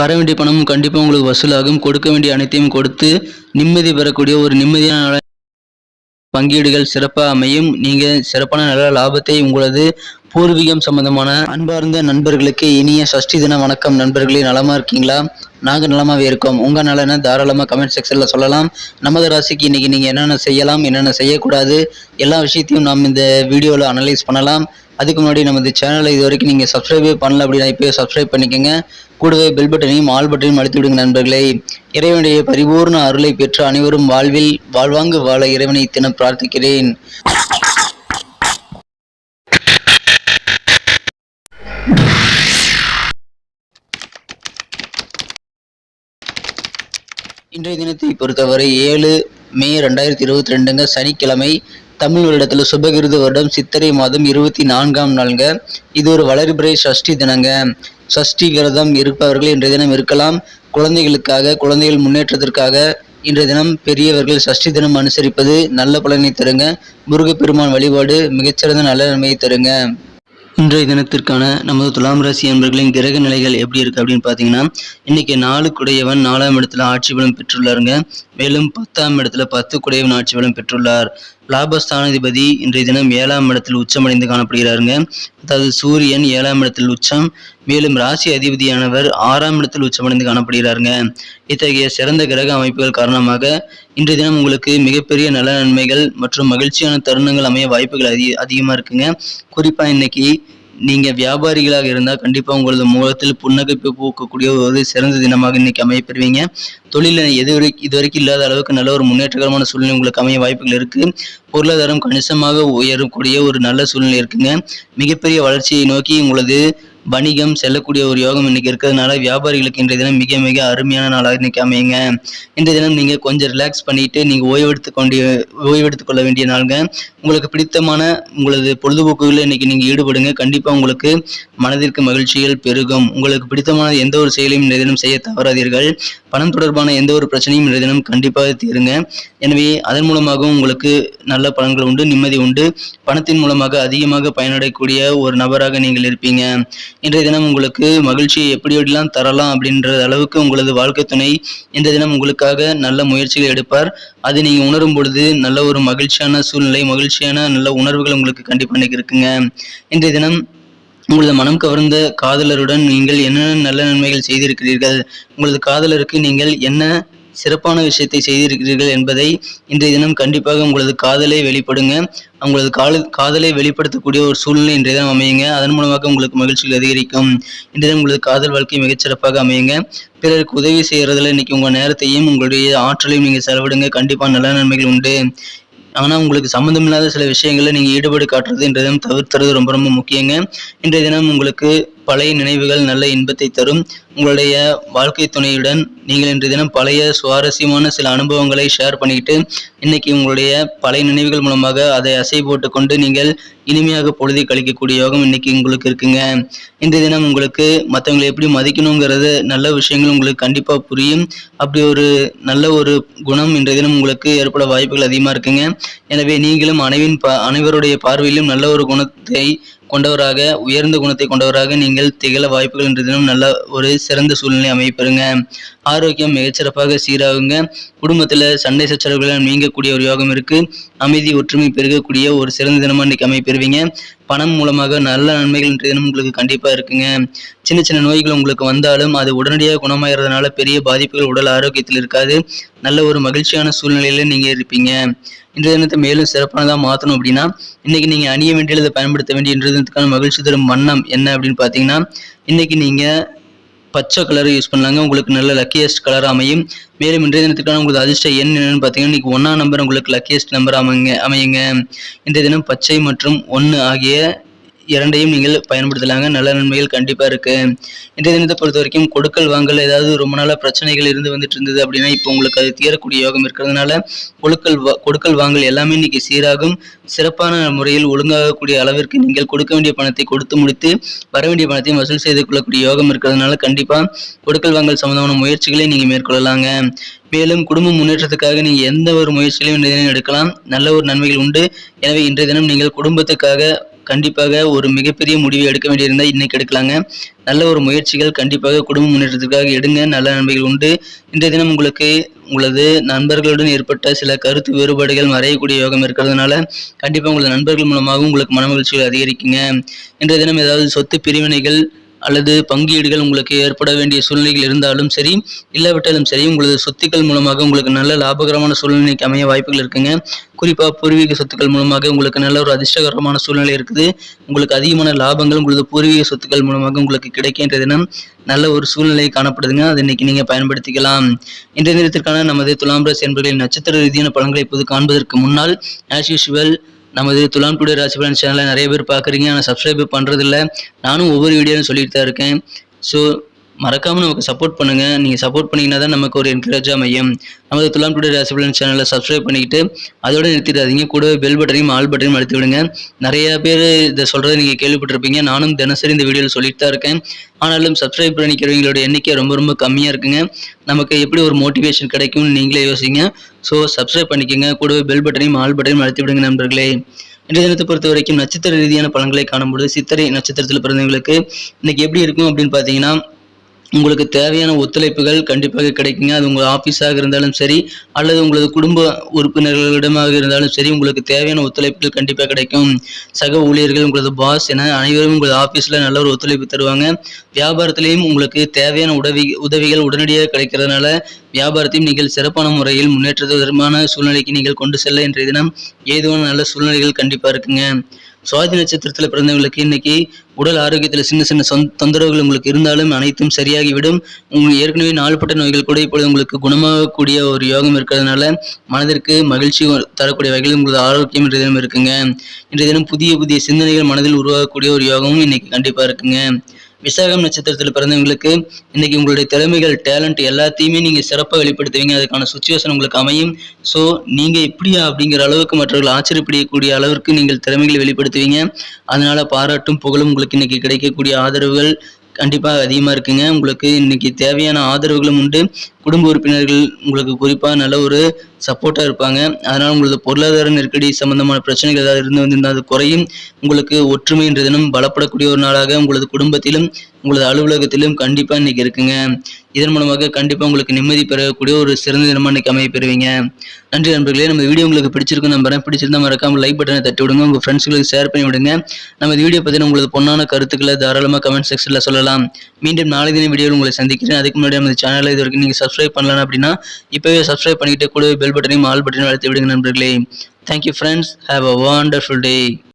வர வேண்டிய பணமும் கண்டிப்பாக உங்களுக்கு வசூலாகும். கொடுக்க வேண்டிய அனைத்தையும் கொடுத்து நிம்மதி பெறக்கூடிய ஒரு நிம்மதியான பங்கீடுகள் சிறப்பாக அமையும். நீங்கள் சிறப்பான நல்ல லாபத்தை உங்களது பூர்வீகம் சம்பந்தமான அன்பார்ந்த நண்பர்களுக்கு இனிய சஷ்டி தின வணக்கம். நண்பர்களே நலமாக இருக்கீங்களா? நாங்கள் நலமாகவே இருக்கோம். உங்கள் நலனை தாராளமாக கமெண்ட் செக்ஷனில் சொல்லலாம். நமது ராசிக்கு இன்னைக்கு நீங்கள் என்னென்ன செய்யலாம் என்னென்ன செய்யக்கூடாது எல்லா விஷயத்தையும் நாம் இந்த வீடியோவில் அனலைஸ் பண்ணலாம். அதுக்கு முன்னாடி நமது சேனலை இது வரைக்கும் நீங்கள் சப்ஸ்கிரைபே பண்ணல அப்படின்னா இப்போயே சப்ஸ்கிரைப் பண்ணிக்கோங்க. கூடவே பெல் பட்டனையும் ஆல் பட்டனையும் அழுத்தி விடுங்க நண்பர்களே. இறைவனுடைய பரிபூர்ண அருளை பெற்று அனைவரும் வாழ்வில் வாழ்வாங்கு வாழ இறைவனை தினம் பிரார்த்திக்கிறேன். இன்றைய தினத்தை பொறுத்தவரை ஏழு மே ரெண்டாயிரத்தி இருபத்தி ரெண்டுங்க சனிக்கிழமை தமிழ் வருடத்தில் சுபகிருது வருடம் சித்திரை மாதம் இருபத்தி நான்காம் நாளுங்க. இது ஒரு வளர்பிறை சஷ்டி தினங்க. சஷ்டி விரதம் இருப்பவர்கள் இன்றைய தினம் இருக்கலாம். குழந்தைகளுக்காக குழந்தைகள் முன்னேற்றத்திற்காக இன்றைய தினம் பெரியவர்கள் சஷ்டி தினம் அனுசரிப்பது நல்ல பலனை தருங்க. முருகப்பெருமான் வழிபாடு மிகச்சிறந்த நல்ல நன்மையை தருங்க. இன்றைய தினத்திற்கான நமது துலாம் ராசி என்பர்களின் கிரக நிலைகள் எப்படி இருக்கு அப்படின்னு பார்த்தீங்கன்னா இன்னைக்கு நாலு குடையவன் நாலாம் இடத்துல ஆட்சி பலம் பெற்றுள்ளாருங்க. மேலும் பத்தாம் இடத்துல பத்து குடையவன் ஆட்சி பலம் பெற்றுள்ளார். லாபஸ்தானாதிபதி இன்றைய தினம் ஏழாம் இடத்தில் உச்சமடைந்து காணப்படுகிறாருங்க. அதாவது சூரியன் ஏழாம் இடத்தில் உச்சம் மேலும் ராசி அதிபதியானவர் ஆறாம் இடத்தில் உச்சமடைந்து காணப்படுகிறாருங்க. இத்தகைய சிறந்த கிரக அமைப்புகள் காரணமாக இன்றைய தினம் உங்களுக்கு மிகப்பெரிய நல நன்மைகள் மற்றும் மகிழ்ச்சியான தருணங்கள் அமைய வாய்ப்புகள் அதிக அதிகமாக இருக்குங்க. குறிப்பாக இன்னைக்கு நீங்கள் வியாபாரிகளாக இருந்தால் கண்டிப்பாக உங்களது முகத்தில் புன்னகைப்பு பூக்கக்கூடிய ஒரு சிறந்த தினமாக இன்னைக்கு அமையப்பெறுவீங்க. தொழிலில் எது இதுவரைக்கும் இல்லாத அளவுக்கு நல்ல ஒரு முன்னேற்றகரமான சூழ்நிலை உங்களுக்கு அமைய வாய்ப்புகள் இருக்குது பொருளாதாரம் கணிசமாக உயரக்கூடிய ஒரு நல்ல சூழ்நிலை இருக்குங்க. மிகப்பெரிய வளர்ச்சியை நோக்கி உங்களது வணிகம் செல்லக்கூடிய ஒரு யோகம் இன்னைக்கு இருக்கிறதுனால வியாபாரிகளுக்கு இன்றைய தினம் மிக மிக அருமையான நாளாக இன்னைக்கு அமையுங்க. இன்றைய தினம் நீங்க கொஞ்சம் ரிலாக்ஸ் பண்ணிட்டு நீங்க ஓய்வெடுத்து கொண்டு ஓய்வெடுத்துக் கொள்ள வேண்டிய நாளுங்க. உங்களுக்கு பிடித்தமான உங்களது பொழுதுபோக்குகளில் இன்னைக்கு நீங்க ஈடுபடுங்க. கண்டிப்பா உங்களுக்கு மனதிற்கு மகிழ்ச்சிகள் பெருகும். உங்களுக்கு பிடித்தமான எந்த ஒரு செயலையும் இன்றைய தினம் செய்ய தவறாதீர்கள். பணம் தொடர்பான எந்த ஒரு பிரச்சனையும் இன்றைய தினம் கண்டிப்பாக தீருங்க. எனவே அதன் மூலமாகவும் உங்களுக்கு நல்ல பலன்கள் உண்டு நிம்மதி உண்டு. பணத்தின் மூலமாக அதிகமாக பயனடையக்கூடிய ஒரு நபராக நீங்கள் இருப்பீங்க. இன்றைய தினம் உங்களுக்கு மகிழ்ச்சியை எப்படி எப்படிலாம் தரலாம் அப்படின்ற அளவுக்கு உங்களது வாழ்க்கை துணை இன்றைய தினம் உங்களுக்காக நல்ல முயற்சிகள் எடுப்பார். அது நீங்க உணரும் பொழுது நல்ல ஒரு மகிழ்ச்சியான சூழ்நிலை மகிழ்ச்சியான நல்ல உணர்வுகள் உங்களுக்கு கண்டிப்பாக இருக்குங்க. இன்றைய தினம் உங்களது மனம் கவர்ந்த காதலருடன் நீங்கள் என்னென்ன நல்ல நன்மைகள் செய்திருக்கிறீர்கள் உங்களது காதலருக்கு நீங்கள் என்ன சிறப்பான விஷயத்தை செய்திருக்கிறீர்கள் என்பதை இன்றைய தினம் கண்டிப்பாக உங்களது காதலை வெளிப்படுங்க. உங்களது கால காதலை வெளிப்படுத்தக்கூடிய ஒரு சூழ்நிலை இன்றைய தினம் அமையுங்க. அதன் மூலமாக உங்களுக்கு மகிழ்ச்சிகள் அதிகரிக்கும். இன்றைய தினம் உங்களது காதல் வாழ்க்கை மிகச்சிறப்பாக அமையுங்க. பிறருக்கு உதவி செய்கிறதுல இன்னைக்கு உங்கள் நேரத்தையும் உங்களுடைய ஆற்றலையும் நீங்கள் செலவிடுங்க. கண்டிப்பாக நல்ல நன்மைகள் உண்டு. ஆனால் உங்களுக்கு சம்மந்தமில்லாத சில விஷயங்களில் நீங்கள் ஈடுபாடு காட்டுறது இன்றைய தினம் தவிர்த்துறது ரொம்ப ரொம்ப முக்கியங்க. இன்றைய தினம் உங்களுக்கு பழைய நினைவுகள் நல்ல இன்பத்தை தரும். உங்களுடைய வாழ்க்கை துணையுடன் நீங்கள் இன்றைய தினம் பழைய சுவாரஸ்யமான சில அனுபவங்களை ஷேர் பண்ணிக்கிட்டு இன்னைக்கு உங்களுடைய பழைய நினைவுகள் மூலமாக அதை அசை போட்டுக்கொண்டு நீங்கள் இனிமையாக பொழுதை கழிக்கக்கூடிய யோகம் இன்னைக்கு உங்களுக்கு இருக்குங்க. இந்த தினம் உங்களுக்கு மற்றவங்களை எப்படி மதிக்கணுங்கிறது நல்ல விஷயங்கள் உங்களுக்கு கண்டிப்பாக புரியும். அப்படி ஒரு நல்ல ஒரு குணம் இன்றைய தினம் உங்களுக்கு ஏற்பட வாய்ப்புகள் அதிகமாக இருக்குங்க. எனவே நீங்களும் அனைவின் பா அனைவருடைய பார்வையிலும் நல்ல ஒரு குணத்தை கொண்டவராக உயர்ந்த குணத்தை கொண்டவராக நீங்கள் திகழ வாய்ப்புகள் என்ற தினம் நல்ல ஒரு சிறந்த சூழ்நிலை அமைப்பெறுங்க ஆரோக்கியம் மிகச்சிறப்பாக சீராகுங்க. குடும்பத்தில் சண்டை சச்சரவுகளை நீங்கக்கூடிய ஒரு யோகம் இருக்கு. அமைதி ஒற்றுமை பெருகக்கூடிய ஒரு சிறந்த தினமாக இன்னைக்கு அமைப்பெறுவீங்க பணம் மூலமாக நல்ல நன்மைகள் இன்றைய தினம் உங்களுக்கு கண்டிப்பா இருக்குங்க. சின்ன சின்ன நோய்கள் உங்களுக்கு வந்தாலும் அது உடனடியாக குணமாகிறதுனால பெரிய பாதிப்புகள் உடல் ஆரோக்கியத்தில் இருக்காது. நல்ல ஒரு மகிழ்ச்சியான சூழ்நிலையில நீங்க இருப்பீங்க. இன்றைய தினத்தை மேலும் சிறப்பானதாக மாற்றணும் அப்படின்னா இன்னைக்கு நீங்கள் அணிய வேண்டியதை பயன்படுத்த வேண்டிய இன்றைய தினத்துக்கான மகிழ்ச்சி தரும் வண்ணம் என்ன அப்படின்னு பார்த்தீங்கன்னா இன்னைக்கு நீங்கள் பச்சை கலர் யூஸ் பண்ணலாங்க. உங்களுக்கு நல்ல லக்கியஸ்ட் கலர் அமையும். மேலும் இன்றைய தினத்துக்கான உங்களுக்கு அதிர்ஷ்ட எண் என்னன்னு பார்த்தீங்கன்னா இன்னைக்கு ஒன்றாம் நம்பர் உங்களுக்கு லக்கியஸ்ட் நம்பர் அமைங்க அமையுங்க. இன்றைய தினம் பச்சை மற்றும் ஒன்று ஆகிய இரண்டையும் நீங்கள் பயன்படுத்தலாங்க. நல்ல நன்மைகள் கண்டிப்பாக இருக்கு. இன்றைய தினத்தை பொறுத்த வரைக்கும் கொடுக்கல் வாங்கல் ஏதாவது ரொம்ப நாளாக பிரச்சனைகள் இருந்து வந்துட்டு இருந்தது அப்படின்னா இப்போ உங்களுக்கு அது தீரக்கூடிய யோகம் இருக்கிறதுனால கொடுக்கல் வா- கொடுக்கல் வாங்கல் எல்லாமே இன்னைக்கு சீராகும். சிறப்பான முறையில் ஒழுங்காகக்கூடிய அளவிற்கு நீங்கள் கொடுக்க வேண்டிய பணத்தை கொடுத்து முடித்து வர வேண்டிய பணத்தையும் வசூல் செய்து கொள்ளக்கூடிய யோகம் இருக்கிறதுனால கண்டிப்பாக கொடுக்கல் வாங்கல் சம்பந்தமான முயற்சிகளை நீங்கள் மேற்கொள்ளலாங்க. மேலும் குடும்ப முன்னேற்றத்துக்காக நீங்கள் எந்த ஒரு முயற்சிகளையும் இன்றைய தினம் எடுக்கலாம். நல்ல ஒரு நன்மைகள் உண்டு. எனவே இன்றைய தினம் நீங்கள் குடும்பத்துக்காக கண்டிப்பாக ஒரு மிகப்பெரிய முடிவை எடுக்க வேண்டியிருந்தால் இன்னைக்கு எடுக்கலாங்க. நல்ல ஒரு முயற்சிகள் கண்டிப்பாக குடும்ப முன்னேற்றத்திற்காக எடுங்க. நல்ல நன்மைகள் உண்டு. இன்றைய தினம் உங்களுக்கு உங்களது நண்பர்களுடன் ஏற்பட்ட சில கருத்து வேறுபாடுகள் மறையக்கூடிய யோகம் இருக்கிறதுனால கண்டிப்பாக உங்களது நண்பர்கள் மூலமாக உங்களுக்கு மனமகிழ்ச்சிகள் அதிகரிக்குங்க. இன்றைய தினம் ஏதாவது சொத்து பிரிவினைகள் அல்லது பங்கீடுகள் உங்களுக்கு ஏற்பட வேண்டிய சூழ்நிலைகள் இருந்தாலும் சரி இல்லாவிட்டாலும் சரி உங்களது சொத்துக்கள் மூலமாக உங்களுக்கு நல்ல லாபகரமான சூழ்நிலைக்கு அமைய வாய்ப்புகள் இருக்குங்க. குறிப்பாக பூர்வீக சொத்துக்கள் மூலமாக உங்களுக்கு நல்ல ஒரு அதிர்ஷ்டகரமான சூழ்நிலை இருக்குது. உங்களுக்கு அதிகமான லாபங்கள் உங்களது பூர்வீக சொத்துக்கள் மூலமாக உங்களுக்கு கிடைக்கின்ற தினம் நல்ல ஒரு சூழ்நிலை காணப்படுதுங்க. அதை இன்னைக்கு நீங்கள் பயன்படுத்திக்கலாம். இன்றைய தினத்திற்கான நமது துலாம் ராசி என்பர்களின் நட்சத்திர ரீதியான பலன்களை இப்போது காண்பதற்கு முன்னால் ஆஸ் யூஷுவல் நமது துலாம் டுடே ராசி பலன் சேனலை நிறைய பேர் பார்க்குறீங்க. ஆனால் சப்ஸ்கிரைப் பண்ணுறதில்ல நானும் ஒவ்வொரு வீடியோவும் சொல்லிட்டு தான் இருக்கேன். ஸோ மறக்காமல் நமக்கு சப்போர்ட் பண்ணுங்கள் நீங்கள் சப்போர்ட் பண்ணிங்கன்னா தான் நமக்கு ஒரு என்கரேஜாக அமையும். நமது துலாம் டுடே ராசி சேனலை சப்ஸ்கிரைப் பண்ணிக்கிட்டு அதோட நிறுத்திடாதீங்க. கூடவே பெல் பட்டனையும் ஆல் பட்டனையும் அழுத்தி விடுங்க. நிறைய பேர் இதை சொல்கிறத நீங்கள் கேள்விப்பட்டிருப்பீங்க. நானும் தினசரி இந்த வீடியோவில் சொல்லிட்டு தான் இருக்கேன். ஆனாலும் சப்ஸ்கிரைப் பண்ணிக்கிறவங்களோட எண்ணிக்கை ரொம்ப ரொம்ப கம்மியாக இருக்குங்க. நமக்கு எப்படி ஒரு மோட்டிவேஷன் கிடைக்கும்னு நீங்களே யோசிங்க. ஸோ சப்ஸ்கிரைப் பண்ணிக்கோங்க. கூடவே பெல் பட்டனையும் ஆல் பட்டனையும் அழுத்தி விடுங்க நண்பர்களே. இன்றைய தினத்தை பொறுத்த வரைக்கும் நட்சத்திர ரீதியான பலன்களை காணும்பொழுது சித்திரை நட்சத்திரத்தில் பிறந்தவங்களுக்கு இன்னைக்கு எப்படி இருக்கும் அப்படின்னு பார்த்தீங்கன்னா உங்களுக்கு தேவையான ஒத்துழைப்புகள் கண்டிப்பாக கிடைக்குங்க. அது உங்கள் ஆஃபீஸாக இருந்தாலும் சரி அல்லது உங்களது குடும்ப உறுப்பினர்களிடமாக இருந்தாலும் சரி உங்களுக்கு தேவையான ஒத்துழைப்புகள் கண்டிப்பாக கிடைக்கும். சக ஊழியர்கள் உங்களது பாஸ் என அனைவரும் உங்களது ஆஃபீஸில் நல்ல ஒரு ஒத்துழைப்பு தருவாங்க. வியாபாரத்திலையும் உங்களுக்கு தேவையான உதவி உதவிகள் உடனடியாக கிடைக்கிறதுனால வியாபாரத்தையும் நீங்கள் சிறப்பான முறையில் முன்னேற்றமான சூழ்நிலைக்கு நீங்கள் கொண்டு செல்ல இன்றைய தினம் ஏதுவான நல்ல சூழ்நிலைகள் கண்டிப்பாக இருக்குங்க. சுவாதி நட்சத்திரத்தில் பிறந்தவங்களுக்கு இன்னைக்கு உடல் ஆரோக்கியத்தில் சின்ன சின்ன சொந்த தொந்தரவுகள் உங்களுக்கு இருந்தாலும் அனைத்தும் சரியாகிவிடும். உங்களுக்கு ஏற்கனவே நாள்பட்ட நோய்கள் கூட இப்பொழுது உங்களுக்கு குணமாகக்கூடிய ஒரு யோகம் இருக்கிறதுனால மனதிற்கு மகிழ்ச்சி தரக்கூடிய வகையில் உங்களது ஆரோக்கியம் இன்றைய தினம் இருக்குங்க. இன்றைய தினம் புதிய புதிய சிந்தனைகள் மனதில் உருவாகக்கூடிய ஒரு யோகமும் இன்னைக்கு கண்டிப்பாக இருக்குங்க. விசாகம் நட்சத்திரத்தில் பிறந்தவங்களுக்கு இன்னைக்கு உங்களுடைய திறமைகள் டேலண்ட் எல்லாத்தையுமே நீங்கள் சிறப்பாக வெளிப்படுத்துவீங்க. அதுக்கான சுச்சுவேஷன் உங்களுக்கு அமையும். ஸோ நீங்கள் இப்படியா அப்படிங்கிற அளவுக்கு மற்றவர்கள் ஆச்சரியப்படக்கூடிய அளவிற்கு நீங்கள் திறமைகளை வெளிப்படுத்துவீங்க. அதனால் பாராட்டும் புகழும் உங்களுக்கு இன்னைக்கு கிடைக்கக்கூடிய ஆதரவுகள் கண்டிப்பாக அதிகமாக இருக்குங்க. உங்களுக்கு இன்னைக்கு தேவையான ஆதரவுகளும் உண்டு. குடும்ப உறுப்பினர்கள் உங்களுக்கு குறிப்பாக நல்ல ஒரு சப்போர்ட்டாக இருப்பாங்க. அதனால் உங்களது பொருளாதார நெருக்கடி சம்பந்தமான பிரச்சனைகள் ஏதாவது இருந்து வந்திருந்தால் அது குறையும். உங்களுக்கு ஒற்றுமை என்ற தினம் பலப்படக்கூடிய ஒரு நாளாக உங்களது குடும்பத்திலும் உங்களது அலுவலகத்திலும் கண்டிப்பாக இன்னைக்கு இருக்குங்க. இதன் மூலமாக கண்டிப்பாக உங்களுக்கு நிம்மதி பெறக்கூடிய ஒரு சிறந்த தினமாக இன்னைக்கு அமைய பெறுவீங்க. நன்றி நண்பர்களே நம்ம வீடியோ உங்களுக்கு பிடிச்சிருக்கும் நம்புறேன். பிடிச்சிருந்தா மறக்காம லைக் பட்டனை தட்டி விடுங்க. உங்கள் ஃப்ரெண்ட்ஸ்களுக்கு ஷேர் பண்ணி விடுங்க. நம்ம வீடியோ பற்றின உங்களது பொண்ணான கருத்துக்களை தாராளமாக கமெண்ட் செக்ஷனில் சொல்லலாம். மீண்டும் நாளை தின வீடியோவில் உங்களை சந்திக்கிறேன். அதுக்கு முன்னாடி நம்ம சேனலை இது வரைக்கும் நீங்கள் சப்ஸ்கிரைப் பண்ணலாம் அப்படின்னா இப்போவே சப்ஸ்கிரைப் பண்ணிட்டு கூட பெல் பட்டனையும் ஆல் பட்டனையும் அழுத்தி விடுங்க நண்பர்களே. Thank you friends have a wonderful day